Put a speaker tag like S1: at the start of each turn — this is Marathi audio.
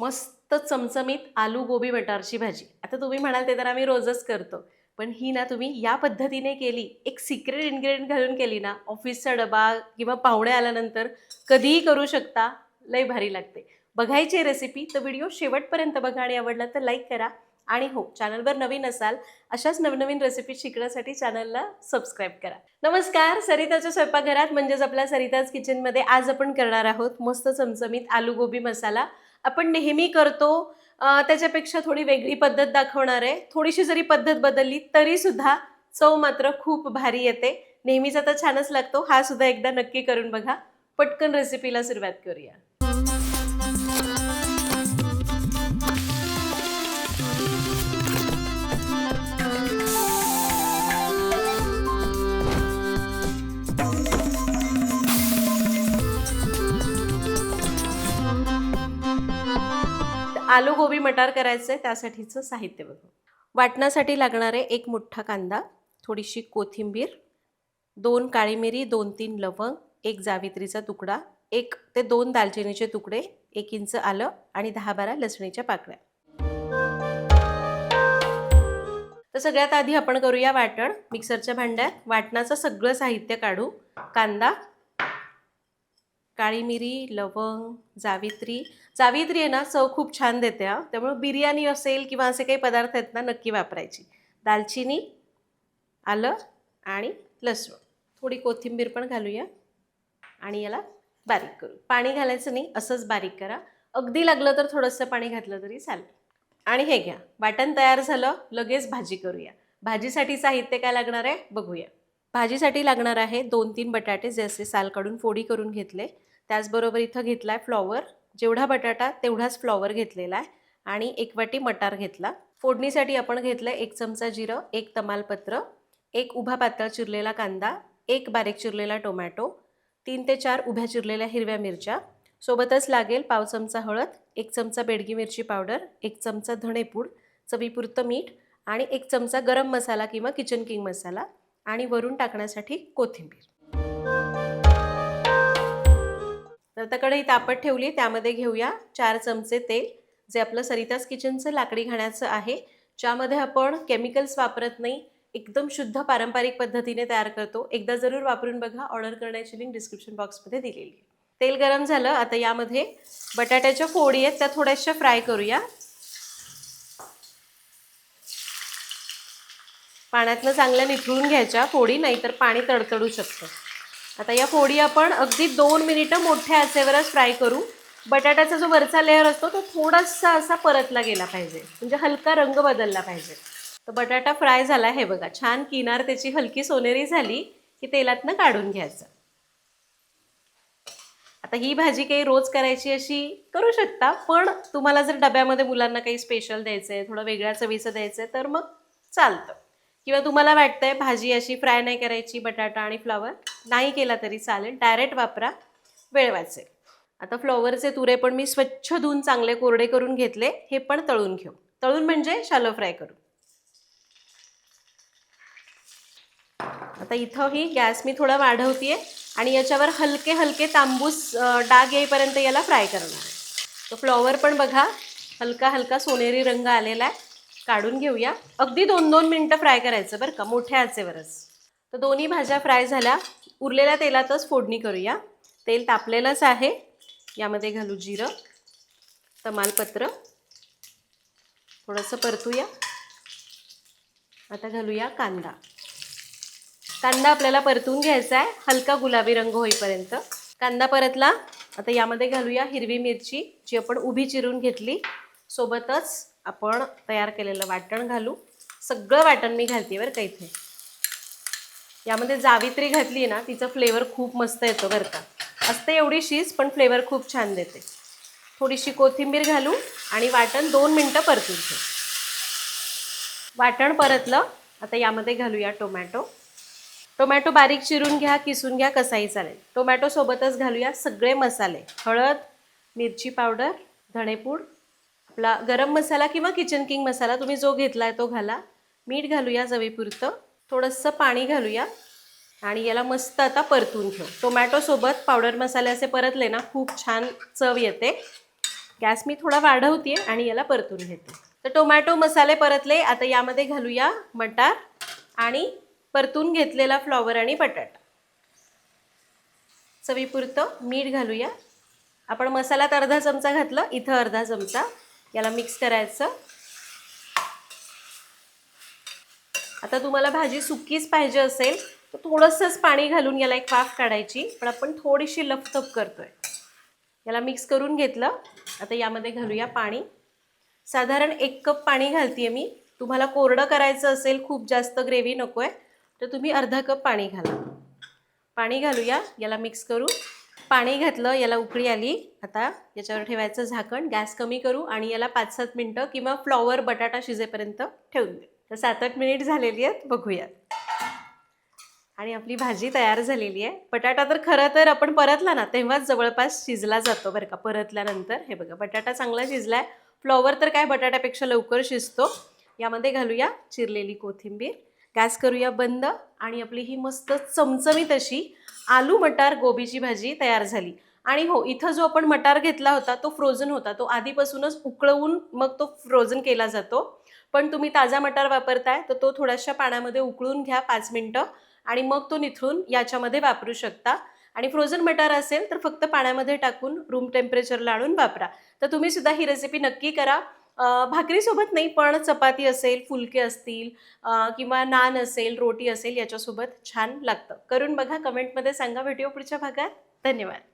S1: मस्त चमचमीत आलू गोबी मटारची भाजी. आता तुम्ही म्हणाल ते तर आम्ही रोजच करतो. पण ही ना तुम्ही या पद्धतीने केली एक सिक्रेट इन्ग्रेडियंट घालून केली ना ऑफिसचा डबा किंवा पाहुणे आल्यानंतर कधीही करू शकता लय भारी लागते. बघायची रेसिपी तर व्हिडिओ शेवटपर्यंत बघा आणि आवडला तर लाईक करा. आणि हो चॅनलवर नवीन असाल अशाच नवनवीन रेसिपी शिकण्यासाठी चॅनलला सबस्क्राईब करा. नमस्कार सरिताच्या स्वयंपाकघरात म्हणजेच आपल्या सरिताज किचनमध्ये आज आपण करणार आहोत मस्त चमचमीत आलू गोबी मसाला. आपण नेहमी करतो. त्याच्यापेक्षा थोडी वेगळी पद्धत दाखवणार आहे. थोडीशी जरी पद्धत बदलली तरी सुद्धा चव मात्र खूप भारी येते. नेहमीचा तर छानच लागतो. हा सुद्धा एकदा नक्की करून बघा. पटकन रेसिपीला सुरुवात करूया. आलू गोबी मटार करायचं आहे त्यासाठीचं साहित्य बघू. वाटण्यासाठी लागणारे एक मोठा कांदा थोडीशी कोथिंबीर दोन काळी मिरी दोन तीन लवंग एक जावित्रीचा तुकडा एक ते दोन दालचिनीचे तुकडे एक इंच आलं आणि दहा बारा लसणीच्या पाकळ्या. तर सगळ्यात आधी आपण करूया वाटण. मिक्सरच्या भांड्यात वाटणाचं सगळं साहित्य काढू. कांदा काळी मिरी लवंग जावित्री. जावित्री आहे ना चव खूप छान देते हा. त्यामुळे बिर्याणी असेल किंवा असे काही पदार्थ आहेत ना नक्की वापरायची. दालचिनी आलं आणि लसूण. थोडी कोथिंबीर पण घालूया आणि याला बारीक करू. पाणी घालायचं नाही असंच बारीक करा. अगदी लागलं तर थोडंसं पाणी घातलं तरी चालेल. आणि हे घ्या. वाटण तयार झालं लगेच भाजी करूया. भाजीसाठी साहित्य काय लागणार आहे? बघूया. भाजीसाठी लागणार आहे दोन तीन बटाटे जसे सालकडून साल काढून फोडी करून घेतले. त्याचबरोबर इथं घेतला आहे फ्लॉवर. जेवढा बटाटा तेवढाच फ्लॉवर घेतलेला आहे. आणि एक वाटी मटार घेतला. फोडणीसाठी आपण घेतलं एक चमचा जिरं एक तमालपत्र एक उभा पातळ चिरलेला कांदा एक बारीक चिरलेला टोमॅटो तीन ते चार उभ्या चिरलेल्या हिरव्या मिरच्या. सोबतच लागेल पाव चमचा हळद एक चमचा बेडगी मिरची पावडर एक चमचा धणेपूड चवीपुरतं मीठ आणि एक चमचा गरम मसाला किंवा किचन किंग मसाला. आणि वरून टाकण्यासाठी कोथिंबीर. तर आता कढई तापत ठेवली त्यामध्ये घेऊया चार चमचे तेल जे आपलं सरिताज किचनचं लाकडी घाण्याचं आहे. ज्यामध्ये आपण केमिकल्स वापरत नाही एकदम शुद्ध पारंपरिक पद्धतीने तयार करतो. एकदा जरूर वापरून बघा ऑर्डर करण्याची लिंक डिस्क्रिप्शन बॉक्समध्ये दिलेली आहे. तेल गरम झालं आता यामध्ये बटाट्याच्या फोडी आहेत त्या थोड्याशा फ्राय करूया. पाण्यातनं चांगल्या निथळून घ्यायच्या फोडी नाहीतर पाणी तडतडू शकतं. आता या फोडी आपण अगदी दोन मिनिटं मोठ्या आचेवरच फ्राय करू. बटाट्याचा जो वरचा लेअर असतो तो थोडासा असा परतला गेला पाहिजे. म्हणजे हलका रंग बदलला पाहिजे. तर बटाटा फ्राय झाला हे बघा. छान किनार त्याची हलकी सोनेरी झाली की तेलातनं काढून घ्यायचं. आता ही भाजी काही रोज करायची अशी करू शकता पण तुम्हाला जर डब्यामध्ये मुलांना काही स्पेशल द्यायचं आहे थोडं वेगळ्या चवीचं द्यायचं आहे तर मग चालतं. किंवा तुम्हाला वाटतंय भाजी अशी फ्राय नाही करायची बटाटा आणि फ्लॉवर नाही केला तरी चालेल. डायरेक्ट वापरा. वेळ वाचेल. आता फ्लॉवरचे तुरे पण मी स्वच्छ धुवून चांगले कोरडे करून घेतले. हे पण तळून घेऊ. तळून म्हणजे शालो फ्राय करू. आता इथं ही गॅस मी थोडा वाढवतीये आणि याच्यावर हलके हलके तांबूस डाग येईपर्यंत याला फ्राय करणार आहे. तो फ्लॉवर पण बघा हलका हलका सोनेरी रंग आलेला आहे. काढून घेऊया. अगदी दोन दोन मिनटं फ्राय करायचं बरं का मोठ्या आचेवरच. तर दोन्ही भाज्या फ्राय झाल्या. उरलेल्या तेलातच फोडणी करूया. तेल तापलेलंच आहे. यामध्ये घालू जिरं तमालपत्र. थोडंसं परतूया. आता घालूया कांदा. कांदा आपल्याला परतून घ्यायचा आहे. हलका गुलाबी रंग होईपर्यंत. कांदा परतला. आता यामध्ये घालूया हिरवी मिरची जी आपण उभी चिरून घेतली. सोबतच आपण तयार केलेलं वाटण घालू. सगळं वाटण मी घालते बरं का इथे. यामध्ये जावित्री घातली ना तिचा फ्लेवर खूप मस्त येतो बरं का. असते एवढीशीच पण फ्लेवर खूप छान देते. थोडीशी कोथिंबीर घालू आणि वाटण दोन मिनटं परतून घेऊ वाटण परतलं आता यामध्ये घालूया टोमॅटो. टोमॅटो बारीक चिरून घ्या किसून घ्या कसाही चालेल. टोमॅटोसोबतच घालूया सगळे मसाले. हळद मिरची पावडर धणेपूड आपला गरम मसाला किंवा किचन किंग मसाला तुम्ही जो घेतला आहे तो घाला. मीठ घालूया चवीपुरतं. थोडंसं पाणी घालूया. आणि याला मस्त आता परतून घेऊ. टोमॅटोसोबत पावडर मसाले असे परतले ना खूप छान चव येते. गॅस मी थोडा वाढवते आणि याला परतून घेते. तर टोमॅटो मसाले परतले. आता यामध्ये घालूया मटार आणि परतून घेतलेला फ्लॉवर आणि बटाटा. चवीपुरतं मीठ घालूया. आपण मसाल्यात अर्धा चमचा घातलं. इथं अर्धा चमचा. याला मिक्स करायचं. आता तुम्हाला भाजी सुकीच पाहिजे असेल तर थोडंसंच पाणी घालून याला एक वाफ काढायची. पण आपण थोडीशी लपथप करतोय. याला मिक्स करून घेतलं. आता यामध्ये घालूया पाणी. साधारण एक कप पाणी घालते मी. तुम्हाला कोरडं करायचं असेल खूप जास्त ग्रेव्ही नको आहे तर तुम्ही अर्धा कप पाणी घाला. पाणी घालूया याला मिक्स करू पाणी घातलं याला उकळी आली. आता याच्यावर ठेवायचं झाकण गॅस कमी करू आणि याला पाच सात मिनटं किंवा फ्लॉवर बटाटा शिजेपर्यंत ठेवून दे. तर सात आठ मिनिट झालेली आहेत बघूयात. आणि आपली भाजी तयार झालेली आहे. बटाटा तर खरं तर आपण परतला ना तेव्हाच जवळपास शिजला जातो बरं का परतल्यानंतर. हे बघा बटाटा चांगला शिजला आहे फ्लॉवर तर काय बटाट्यापेक्षा लवकर शिजतो. यामध्ये घालूया चिरलेली कोथिंबीर. गॅस करूया बंद आणि आपली ही मस्त चमचमीत अशी आलू मटार गोबीची भाजी तयार झाली. आणि हो इथं जो आपण मटार घेतला होता तो फ्रोझन होता. तो आधीपासूनच उकळवून मग तो फ्रोझन केला जातो. पण तुम्ही ताजा मटार वापरताय तर तो थोड्याशा पाण्यामध्ये उकळून घ्या पाच मिनटं आणि मग तो निथळून याच्यामध्ये वापरू शकता. आणि फ्रोझन मटार असेल तर फक्त पाण्यामध्ये टाकून रूम टेम्परेचरला आणून वापरा. तर तुम्ही सुद्धा ही रेसिपी नक्की करा. भाकरीसोबत नाही पण चपाती असेल फुलके असतील किंवा नान असेल रोटी असेल याच्यासोबत छान लागतं. करून बघा कमेंटमध्ये सांगा व्हिडिओ पुढच्या भागात. धन्यवाद.